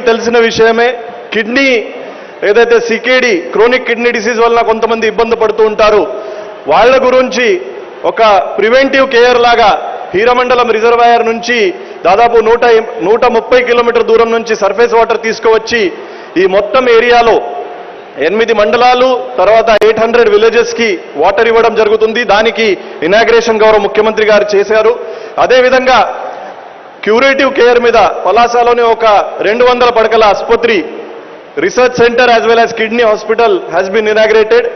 తెలిసిన విషయమే కిడ్నీ ఏదైతే సికేడి క్రోనిక్ కిడ్నీ డిసీజ్ వలన కొంతమంది ఇబ్బంది పడుతూ ఉంటారు వాళ్ళ గురించి ఒక ప్రివెంటివ్ కేర్ లాగా హీరమండలం రిజర్వాయర్ నుంచి దాదాపు నూట నూట ముప్పై కిలోమీటర్ దూరం నుంచి సర్ఫేస్ వాటర్ తీసుకువచ్చి ఈ మొత్తం ఏరియాలో ఎనిమిది మండలాలు తర్వాత ఎయిట్ హండ్రెడ్ విలేజెస్కి వాటర్ ఇవ్వడం జరుగుతుంది. దానికి ఇనాగ్రేషన్ గౌరవ ముఖ్యమంత్రి గారు చేశారు. అదేవిధంగా క్యూరేటివ్ కేర్ మీద పలాసలోని ఒక రెండు వందల పడకల ఆసుపత్రి research centre as well as kidney hospital has been inaugurated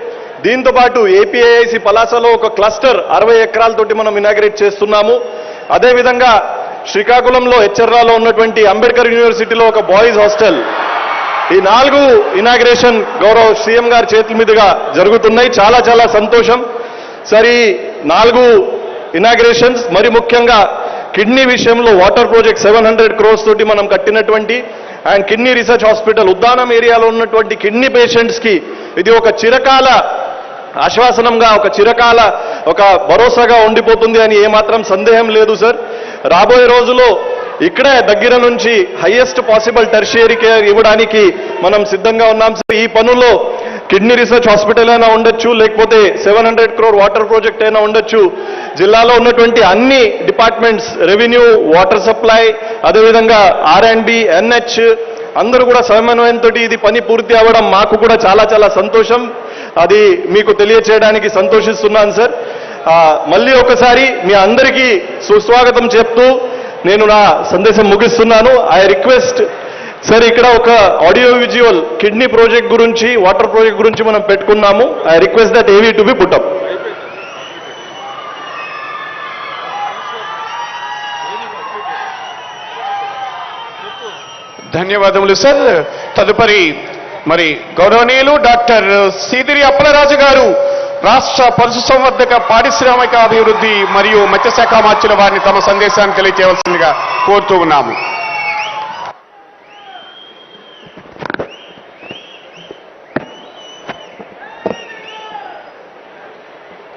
దీంతో పాటు ఏపీఐఐసి పలాసలో ఒక క్లస్టర్ అరవై ఎకరాలతోటి మనం ఇనాగ్రేట్ చేస్తున్నాము. అదేవిధంగా శ్రీకాకుళంలో హెచ్చర్రాలో ఉన్నటువంటి అంబేద్కర్ యూనివర్సిటీలో ఒక బాయ్స్ హాస్టల్ ఈ నాలుగు ఇనాగ్రేషన్ గౌరవ సీఎం గారి చేతుల మీదుగా జరుగుతున్నాయి. చాలా చాలా సంతోషం. సరే నాలుగు ఇనాగ్రేషన్స్ మరి ముఖ్యంగా కిడ్నీ విషయంలో water project seven hundred crores తోటి మనం కట్టినటువంటి and kidney research hospital Uddanam ఏరియాలో ఉన్నటువంటి కిడ్నీ పేషెంట్స్కి ఇది ఒక చిరకాల ఆశ్వాసనంగా ఒక చిరకాల ఒక భరోసాగా ఉండిపోతుంది అని ఏమాత్రం సందేహం లేదు సార్. రాబోయే రోజులో ఇక్కడే దగ్గర నుంచి హైయెస్ట్ పాసిబుల్ టెర్షియరీ కేర్ ఇవ్వడానికి మనం సిద్ధంగా ఉన్నాం సార్. ఈ పనుల్లో కిడ్నీ రీసెర్చ్ హాస్పిటల్ అయినా ఉండొచ్చు లేకపోతే seven hundred crore water project అయినా ఉండొచ్చు. జిల్లాలో ఉన్నటువంటి అన్ని డిపార్ట్మెంట్స్ రెవెన్యూ వాటర్ సప్లై అదేవిధంగా ఆర్ అండ్ బి ఎన్హెచ్ అందరూ కూడా సమన్వయంతో ఇది పని పూర్తి అవ్వడం మాకు కూడా చాలా చాలా సంతోషం. అది మీకు తెలియచేయడానికి సంతోషిస్తున్నాను సార్. మళ్ళీ ఒకసారి మీ అందరికీ సుస్వాగతం చెప్తూ నేను నా సందేశం ముగిస్తున్నాను. ఐ రిక్వెస్ట్ సార్ ఇక్కడ ఒక ఆడియో విజువల్ కిడ్నీ ప్రాజెక్ట్ గురించి వాటర్ ప్రాజెక్ట్ గురించి మనం పెట్టుకున్నాము. I request that AV to be put up ధన్యవాదములు సార్. తదుపరి మరి గౌరవనీయులు డాక్టర్ సీదిరి అప్పలరాజు గారు రాష్ట్ర పశుసంవర్ధక పారిశ్రామిక అభివృద్ధి మరియు మత్స్యశాఖ మార్చిన వారిని తమ సందేశాన్ని తెలియజేయవలసిందిగా కోరుతూ ఉన్నాము.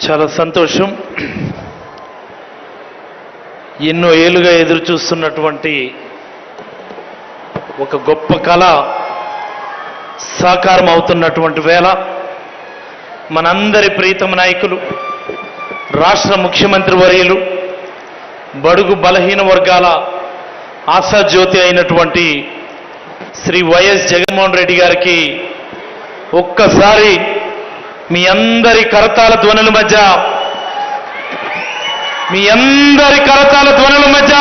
చాలా సంతోషం. ఎన్నో ఏళ్ళుగా ఎదురు చూస్తున్నటువంటి ఒక గొప్ప కళ సాకారం అవుతున్నటువంటి వేళ మనందరి ప్రీతమ నాయకులు రాష్ట్ర ముఖ్యమంత్రి వర్యులు బడుగు బలహీన వర్గాల ఆశాజ్యోతి అయినటువంటి శ్రీ వైఎస్ జగన్మోహన్ రెడ్డి గారికి ఒక్కసారి మీ అందరి కరతాల ధ్వనుల మధ్య. మీ అందరి కరతాల ధ్వనుల మధ్య.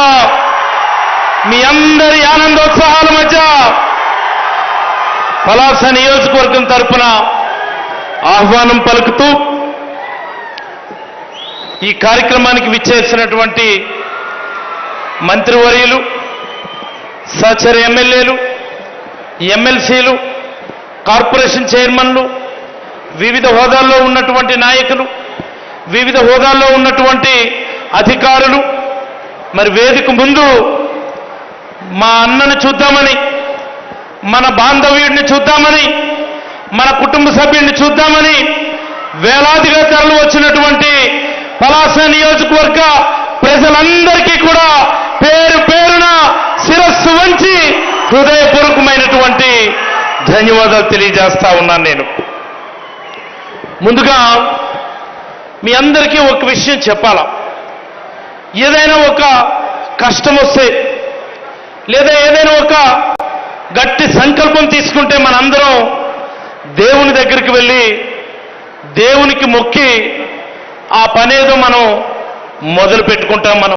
మీ అందరి ఆనందోత్సాహాల మధ్య. పలాస నియోజకవర్గం తరపున ఆహ్వానం పలుకుతూ ఈ కార్యక్రమానికి విచ్చేసినటువంటి మంత్రివర్యులు సహచర ఎమ్మెల్యేలు ఎమ్మెల్సీలు కార్పొరేషన్ చైర్మన్లు వివిధ హోదాల్లో ఉన్నటువంటి నాయకులు వివిధ హోదాల్లో ఉన్నటువంటి అధికారులు. మరి వేదిక ముందు మా అన్నను చూద్దామని మన బాంధవ్యుడిని చూద్దామని మన కుటుంబ సభ్యుడిని చూద్దామని వేలాదిగా తరలి వచ్చినటువంటి పలాస నియోజకవర్గ ప్రజలందరికీ కూడా పేరు పేరున శిరస్సు వంచి హృదయపూర్వకమైనటువంటి ధన్యవాదాలు తెలియజేస్తా ఉన్నాను నేను. ముందుగా మీ అందరికీ ఒక విషయం చెప్పాలా? ఏదైనా ఒక కష్టం వస్తే లేదా ఏదైనా ఒక గట్టి సంకల్పం తీసుకుంటే మనందరం దేవుని దగ్గరికి వెళ్ళి దేవునికి మొక్కి ఆ పనేదో మనం మొదలు పెట్టుకుంటాం మనం.